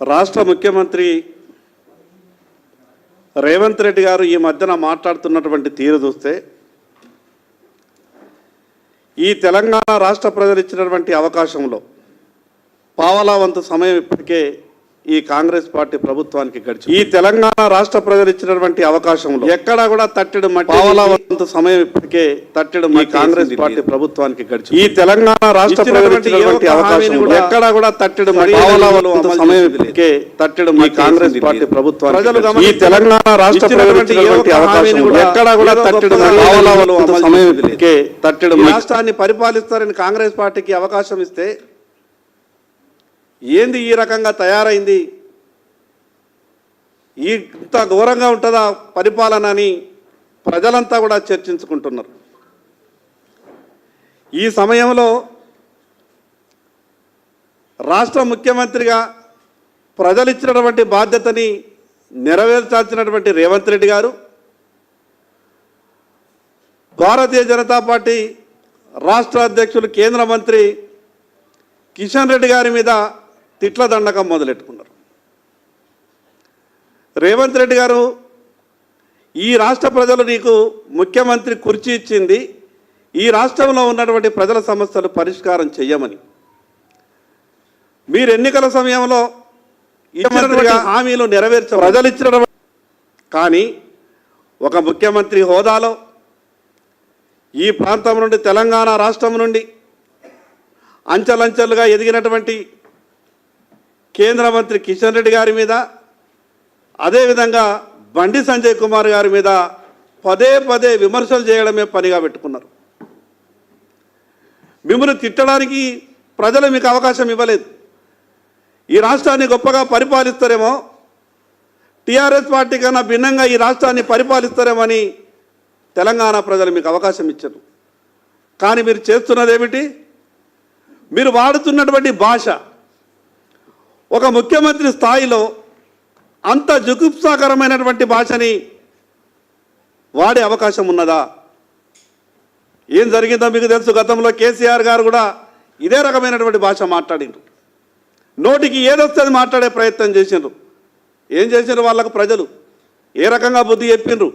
రాష్ట్ర ముఖ్యమంత్రి రేవంత్ రెడ్డి గారు ఈ మధ్యన మాట్లాడుతున్నటువంటి తీరు చూస్తే ఈ తెలంగాణ రాష్ట్ర ప్రజలు ఇచ్చినటువంటి అవకాశంలో పావలా వంతు సమయం ఇప్పటికే ఈ కాంగ్రెస్ పార్టీ ప్రభుత్వానికి గడిచి ఈ తెలంగాణ రాష్ట్ర ప్రజలు ఇచ్చినటువంటి అవకాశంలో ఎక్కడా కూడా తట్టెడు మట్టి సమయం ఇప్పటికే తట్టెడు ఈ కాంగ్రెస్ పార్టీ ప్రభుత్వానికి గడిచి ఈ తెలంగాణ రాష్ట్ర ప్రజలు ఇచ్చినటువంటి అవకాశం ఎక్కడా కూడా తట్టెడు మట్టి సమయం ఇప్పటికే తట్టెడు ఈ కాంగ్రెస్ పార్టీ ప్రభుత్వానికి ఈ తెలంగాణ రాష్ట్ర ప్రజలు ఇచ్చినటువంటి అవకాశం ఎక్కడా కూడా తట్టెడు సమయం ఇప్పటికే తట్టెడు రాష్ట్రాన్ని పరిపాలిస్తారని కాంగ్రెస్ పార్టీకి అవకాశం ఇస్తే ఏంది ఈ రకంగా తయారైంది? ఈ ఇంత ఘోరంగా ఉంటుందా పరిపాలన అని ప్రజలంతా కూడా చర్చించుకుంటున్నారు. ఈ సమయంలో రాష్ట్ర ముఖ్యమంత్రిగా ప్రజలు ఇచ్చినటువంటి బాధ్యతని నెరవేర్చాల్సినటువంటి రేవంత్ రెడ్డి గారు భారతీయ జనతా పార్టీ రాష్ట్ర అధ్యక్షులు కేంద్ర మంత్రి కిషన్ రెడ్డి గారి మీద తిట్ల దండకం మొదలెట్టుకున్నారు. రేవంత్ రెడ్డి గారు ఈ రాష్ట్ర ప్రజలు నీకు ముఖ్యమంత్రి కుర్చీ ఇచ్చింది ఈ రాష్ట్రంలో ఉన్నటువంటి ప్రజల సమస్యలు పరిష్కారం చెయ్యమని. మీరు ఎన్నికల సమయంలో ఇచ్చినటువంటి హామీలు నెరవేర్చ ప్రజలు ఇచ్చిన కానీ ఒక ముఖ్యమంత్రి హోదాలో ఈ ప్రాంతం నుండి తెలంగాణ రాష్ట్రం నుండి అంచెలంచెలుగా ఎదిగినటువంటి కేంద్ర మంత్రి కిషన్ రెడ్డి గారి మీద అదేవిధంగా బండి సంజయ్ కుమార్ గారి మీద పదే పదే విమర్శలు చేయడమే పనిగా పెట్టుకున్నారు. మిమ్మల్ని తిట్టడానికి ప్రజలు మీకు అవకాశం ఇవ్వలేదు. ఈ రాష్ట్రాన్ని గొప్పగా పరిపాలిస్తారేమో టీఆర్ఎస్ పార్టీ కన్నా భిన్నంగా ఈ రాష్ట్రాన్ని పరిపాలిస్తారేమని తెలంగాణ ప్రజలు మీకు అవకాశం ఇచ్చారు. కానీ మీరు చేస్తున్నది ఏమిటి మీరు వాడుతున్నటువంటి భాష ఒక ముఖ్యమంత్రి స్థాయిలో అంత జుగుప్సాకరమైనటువంటి భాషని వాడే అవకాశం ఉన్నదా? ఏం జరిగిందో మీకు తెలుసు గతంలో కేసీఆర్ గారు కూడా ఇదే రకమైనటువంటి భాష మాట్లాడిండ్రు. నోటికి ఏదొస్తుంది మాట్లాడే ప్రయత్నం చేసిండ్రు. ఏం చేసిండ్రు వాళ్ళకు ప్రజలు? ఏ రకంగా బుద్ధి చెప్పిండ్రు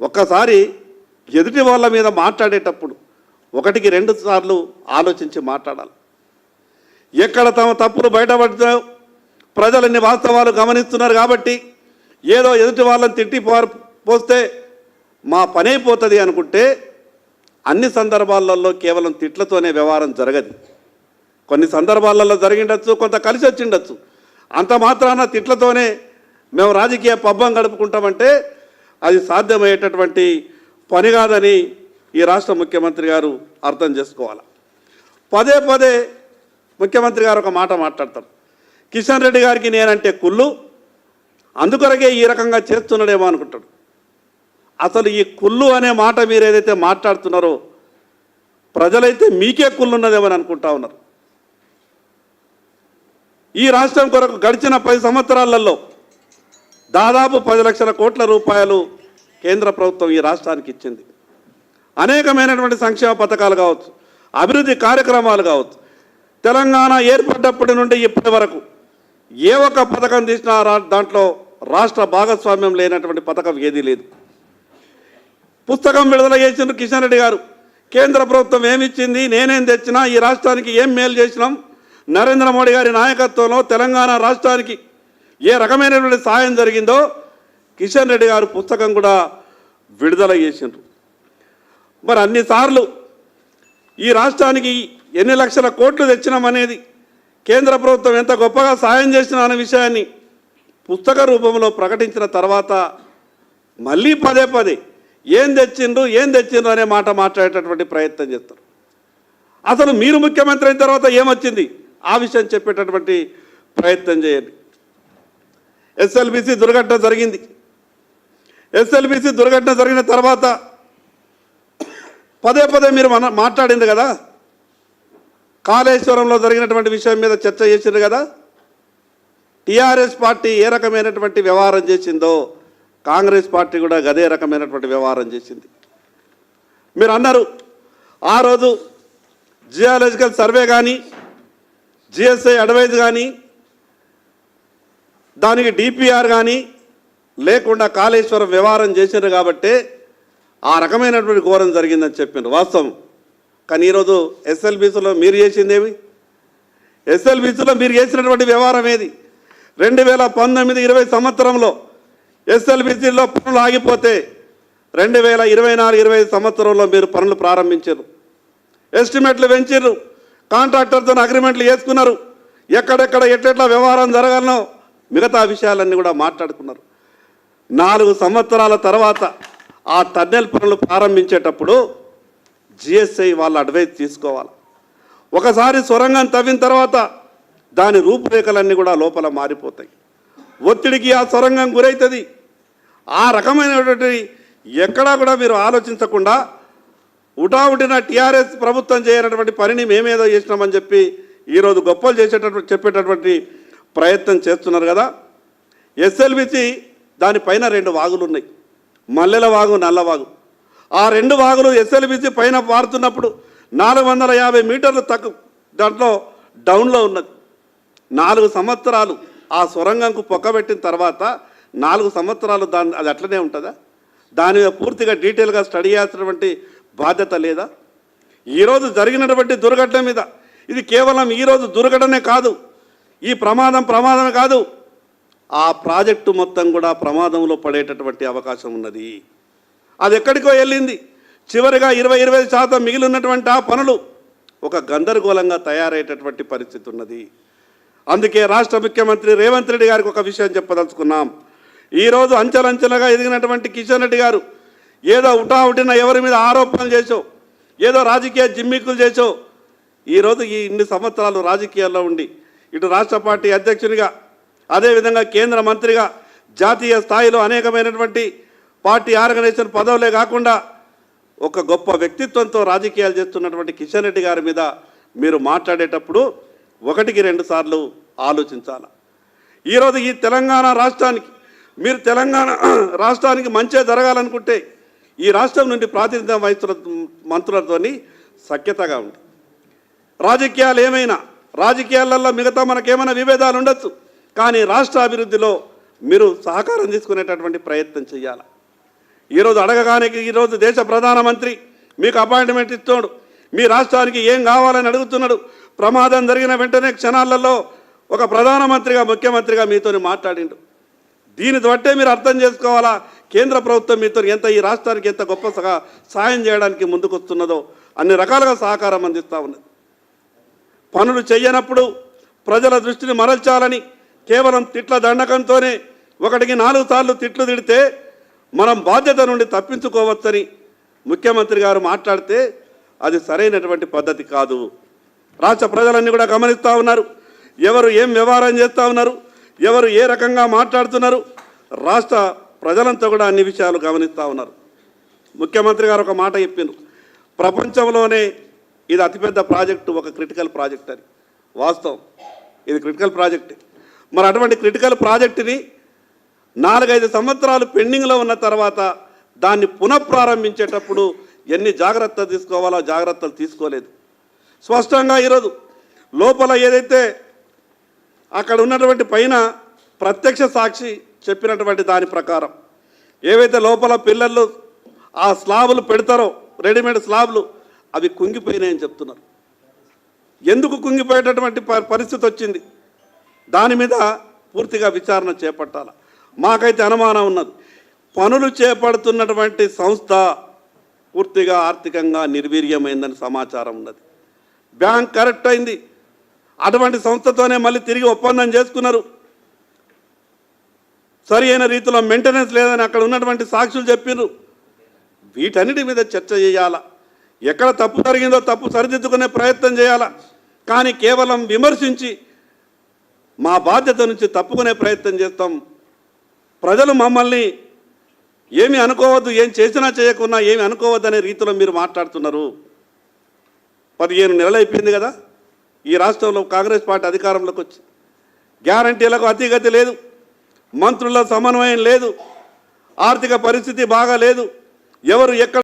ఒక్కసారి ఎదుటి వాళ్ళ మీద మాట్లాడేటప్పుడు ఒకటికి రెండు సార్లు ఆలోచించి మాట్లాడాలి. ఎక్కడ తమ తప్పులు బయటపడతా ప్రజలన్ని వాస్తవాలు గమనిస్తున్నారు కాబట్టి ఏదో ఎదుటి వాళ్ళని తిట్టి పోస్తే మా పని అయిపోతుంది అనుకుంటే అన్ని సందర్భాలలో కేవలం తిట్లతోనే వ్యవహారం జరగదు. కొన్ని సందర్భాలలో జరిగిండొచ్చు కొంత కలిసి వచ్చిండొచ్చు. అంత మాత్రాన తిట్లతోనే మేము రాజకీయ పబ్బం గడుపుకుంటామంటే అది సాధ్యమయ్యేటటువంటి పని కాదని ఈ రాష్ట్ర ముఖ్యమంత్రి గారు అర్థం చేసుకోవాలి. పదే పదే ముఖ్యమంత్రి గారు ఒక మాట మాట్లాడతారు. కిషన్ రెడ్డి గారికి నేనంటే కుళ్ళు అందుకొరకే ఈ రకంగా చేస్తున్నాడేమో అనుకుంటాడు. అసలు ఈ కుళ్ళు అనే మాట మీరు ఏదైతే మాట్లాడుతున్నారో ప్రజలైతే మీకే కుళ్ళున్నదేమని అనుకుంటా ఉన్నారు. ఈ రాష్ట్రం కొరకు గడిచిన పది సంవత్సరాలలో దాదాపు పది లక్షల కోట్ల రూపాయలు కేంద్ర ప్రభుత్వం ఈ రాష్ట్రానికి ఇచ్చింది. అనేకమైనటువంటి సంక్షేమ పథకాలు కావచ్చు అభివృద్ధి కార్యక్రమాలు కావచ్చు తెలంగాణ ఏర్పడ్డప్పటి నుండి ఇప్పటి వరకు ఏ ఒక్క పథకం తీసినా రా- దాంట్లో రాష్ట్ర భాగస్వామ్యం లేనటువంటి పథకం ఏదీ లేదు. పుస్తకం విడుదల చేసిన కిషన్ రెడ్డి గారు. కేంద్ర ప్రభుత్వం ఏమిచ్చింది నేనేం తెచ్చినా ఈ రాష్ట్రానికి ఏం మేలు చేసినాం? నరేంద్ర మోడీ గారి నాయకత్వంలో తెలంగాణ రాష్ట్రానికి ఏ రకమైనటువంటి సాయం జరిగిందో కిషన్ రెడ్డి గారు పుస్తకం కూడా విడుదల చేసిండ్రు. మరి అన్నిసార్లు ఈ రాష్ట్రానికి ఎన్ని లక్షల కోట్లు తెచ్చినామనేది కేంద్ర ప్రభుత్వం ఎంత గొప్పగా సాయం చేసిన అనే విషయాన్ని పుస్తక రూపంలో ప్రకటించిన తర్వాత మళ్ళీ పదే పదే ఏం తెచ్చిండ్రు ఏం తెచ్చిండ్రు అనే మాట మాట్లాడేటటువంటి ప్రయత్నం చేస్తారు. అసలు మీరు ముఖ్యమంత్రి అయిన తర్వాత ఏమొచ్చింది? ఆ విషయం చెప్పేటటువంటి ప్రయత్నం చేయండి. ఎస్ఎల్బిసి దుర్ఘటన జరిగింది. ఎస్ఎల్బిసి దుర్ఘటన జరిగిన తర్వాత పదే పదే మీరు మన మాట్లాడింది కదా? కాళేశ్వరంలో జరిగినటువంటి విషయం మీద చర్చ చేసిండ్రు కదా? టీఆర్ఎస్ పార్టీ ఏ రకమైనటువంటి వ్యవహారం చేసిందో కాంగ్రెస్ పార్టీ కూడా గదే రకమైనటువంటి వ్యవహారం చేసింది. మీరు అన్నారు ఆ రోజు జియాలజికల్ సర్వే కానీ జిఎస్ఐ అడ్వైజ్ కానీ దానికి డిపిఆర్ కానీ లేకుండా కాళేశ్వరం వ్యవహారం చేసినారు కాబట్టే ఆ రకమైనటువంటి ఘోరం జరిగిందని చెప్పిండ్రు వాస్తవం. కానీ ఈరోజు ఎస్ఎల్బీసీలో మీరు చేసిందేమి? ఎస్ఎల్బీసీలో మీరు చేసినటువంటి వ్యవహారం ఏది? రెండు వేల పంతొమ్మిది ఇరవై సంవత్సరంలో ఎస్ఎల్బీసీలో పనులు ఆగిపోతే రెండు వేల ఇరవై నాలుగు ఇరవై ఐదు సంవత్సరంలో మీరు పనులు ప్రారంభించారు. ఎస్టిమేట్లు పెంచారు. కాంట్రాక్టర్తో అగ్రిమెంట్లు చేసుకున్నారు. ఎక్కడెక్కడ ఎట్లెట్లా వ్యవహారం జరగాలనో మిగతా విషయాలన్నీ కూడా మాట్లాడుకున్నారు. నాలుగు సంవత్సరాల తర్వాత ఆ టన్నెల్ పనులు ప్రారంభించేటప్పుడు జిఎస్ఐ వాళ్ళ అడ్వైస్ తీసుకోవాలి. ఒకసారి సొరంగం తవ్విన తర్వాత దాని రూపురేఖలన్నీ కూడా లోపల మారిపోతాయి. ఒత్తిడికి ఆ సొరంగం గురవుతుంది ఆ రకమైనటువంటి ఎక్కడా కూడా మీరు ఆలోచించకుండా ఉటావుటిన టీఆర్ఎస్ ప్రభుత్వం చేయనటువంటి పనిని మేమేదో చేసినామని చెప్పి ఈరోజు గొప్పలు చేసేటటువంటి చెప్పేటటువంటి ప్రయత్నం చేస్తున్నారు కదా. ఎస్ఎల్బిసి దానిపైన రెండు వాగులు ఉన్నాయి మల్లెల వాగు నల్లవాగు ఆ రెండు వాగులు ఎస్ఎల్బిసి పైన పారుతున్నప్పుడు నాలుగు వందల యాభై మీటర్లు తక్కువ దాంట్లో డౌన్లో ఉన్నది. నాలుగు సంవత్సరాలు ఆ సొరంగంకు పొక్కబెట్టిన తర్వాత నాలుగు సంవత్సరాలు దాని అది అట్లనే ఉంటుందా? దాని మీద పూర్తిగా డీటెయిల్గా స్టడీ చేయాల్సినటువంటి బాధ్యత లేదా? ఈరోజు జరిగినటువంటి దుర్ఘటన మీద ఇది కేవలం ఈరోజు దుర్ఘటనే కాదు ఈ ప్రమాదం ప్రమాదం కాదు ఆ ప్రాజెక్టు మొత్తం కూడా ప్రమాదంలో పడేటటువంటి అవకాశం ఉన్నది. అది ఎక్కడికో వెళ్ళింది. చివరిగా ఇరవై ఇరవై శాతం మిగిలి ఉన్నటువంటి ఆ పనులు ఒక గందరగోళంగా తయారయ్యేటటువంటి పరిస్థితి ఉన్నది. అందుకే రాష్ట్ర ముఖ్యమంత్రి రేవంత్ రెడ్డి గారికి ఒక విషయం చెప్పదలుచుకున్నాం. ఈరోజు అంచెలంచెలుగా ఎదిగినటువంటి కిషన్ రెడ్డి గారు ఏదో ఉటావుటిన ఎవరి మీద ఆరోపణలు చేసో ఏదో రాజకీయ జిమ్మిక్కులు చేసో ఈరోజు ఈ ఇన్ని సంవత్సరాలు రాజకీయాల్లో ఉండి ఇటు రాష్ట్ర పార్టీ అధ్యక్షునిగా అదేవిధంగా కేంద్ర మంత్రిగా జాతీయ స్థాయిలో అనేకమైనటువంటి పార్టీ ఆర్గనైజేషన్ పదవులే కాకుండా ఒక గొప్ప వ్యక్తిత్వంతో రాజకీయాలు చేస్తున్నటువంటి కిషన్ రెడ్డి గారి మీద మీరు మాట్లాడేటప్పుడు ఒకటికి రెండు సార్లు ఆలోచించాలి? ఈరోజు ఈ తెలంగాణ రాష్ట్రానికి మీరు తెలంగాణ రాష్ట్రానికి మంచిగా జరగాలనుకుంటే ఈ రాష్ట్రం నుండి ప్రాతినిధ్యం వహిస్తున్న మంత్రులతోని సఖ్యతగా ఉంది రాజకీయాలు ఏమైనా రాజకీయాలలో మిగతా మనకేమైనా విభేదాలు ఉండొచ్చు కానీ రాష్ట్ర అభివృద్ధిలో మీరు సహకారం తీసుకునేటటువంటి ప్రయత్నం చేయాలి? ఈరోజు అడగగానే ఈరోజు దేశ ప్రధానమంత్రి మీకు అపాయింట్మెంట్ ఇస్తున్నాడు. మీ రాష్ట్రానికి ఏం కావాలని అడుగుతున్నాడు. ప్రమాదం జరిగిన వెంటనే క్షణాలలో ఒక ప్రధానమంత్రిగా ముఖ్యమంత్రిగా మీతో మాట్లాడిండు. దీని బట్టే మీరు అర్థం చేసుకోవాలా? కేంద్ర ప్రభుత్వం మీతో ఎంత ఈ రాష్ట్రానికి ఎంత గొప్ప సహా సాయం చేయడానికి ముందుకొస్తున్నదో అన్ని రకాలుగా సహకారం అందిస్తూ ఉన్నది. పనులు చేయనప్పుడు ప్రజల దృష్టిని మరల్చాలని కేవలం తిట్ల దండకంతోనే ఒకటికి నాలుగు సార్లు తిట్లు తిడితే మనం బాధ్యత నుండి తప్పించుకోవచ్చని ముఖ్యమంత్రి గారు మాట్లాడితే అది సరైనటువంటి పద్ధతి కాదు. రాష్ట్ర ప్రజలన్నీ కూడా గమనిస్తూ ఉన్నారు. ఎవరు ఏం వ్యవహారం చేస్తూ ఉన్నారు ఎవరు ఏ రకంగా మాట్లాడుతున్నారు రాష్ట్ర ప్రజలంతా కూడా అన్ని విషయాలు గమనిస్తూ ఉన్నారు. ముఖ్యమంత్రి గారు ఒక మాట చెప్పిండ్రు. ప్రపంచంలోనే ఇది అతిపెద్ద ప్రాజెక్టు ఒక క్రిటికల్ ప్రాజెక్ట్ అని. వాస్తవం. ఇది క్రిటికల్ ప్రాజెక్ట్. మరి అటువంటి క్రిటికల్ ప్రాజెక్టుని నాలుగైదు సంవత్సరాలు పెండింగ్లో ఉన్న తర్వాత దాన్ని పునఃప్రారంభించేటప్పుడు ఎన్ని జాగ్రత్తలు తీసుకోవాలో జాగ్రత్తలు తీసుకోలేదు. స్పష్టంగా ఈరోజు లోపల ఏదైతే అక్కడ ఉన్నటువంటి పైన ప్రత్యక్ష సాక్షి చెప్పినటువంటి దాని ప్రకారం ఏవైతే లోపల పిల్లలు ఆ స్లాబులు పెడతారో రెడీమేడ్ స్లాబులు అవి కుంగిపోయినాయని చెప్తున్నారు. ఎందుకు కుంగిపోయేటటువంటి ప- పరిస్థితి వచ్చింది? దాని మీద పూర్తిగా విచారణ చేపట్టాలి? మాకైతే అనుమానం ఉన్నది. పనులు చేపడుతున్నటువంటి సంస్థ పూర్తిగా ఆర్థికంగా నిర్వీర్యమైందని సమాచారం ఉన్నది. బ్యాంక్ కరెక్ట్ అయింది. అటువంటి సంస్థతోనే మళ్ళీ తిరిగి ఒప్పందం చేసుకున్నారు. సరి అయిన రీతిలో మెయింటెనెన్స్ లేదని అక్కడ ఉన్నటువంటి సాక్షులు చెప్పిర్రు. వీటన్నిటి మీద చర్చ చేయాలా? ఎక్కడ తప్పు జరిగిందో తప్పు సరిదిద్దుకునే ప్రయత్నం చేయాలా? కానీ కేవలం విమర్శించి మా బాధ్యత నుంచి తప్పుకునే ప్రయత్నం చేస్తాం. ప్రజలు మమ్మల్ని ఏమి అనుకోవద్దు ఏం చేసినా చేయకున్నా ఏమి అనుకోవద్దు అనే రీతిలో మీరు మాట్లాడుతున్నారు. పదిహేను నెలలు అయిపోయింది కదా ఈ రాష్ట్రంలో కాంగ్రెస్ పార్టీ అధికారంలోకి వచ్చి. గ్యారంటీలకు అతిగతి లేదు మంత్రుల సమన్వయం లేదు ఆర్థిక పరిస్థితి బాగా లేదు ఎవరు ఎక్కడ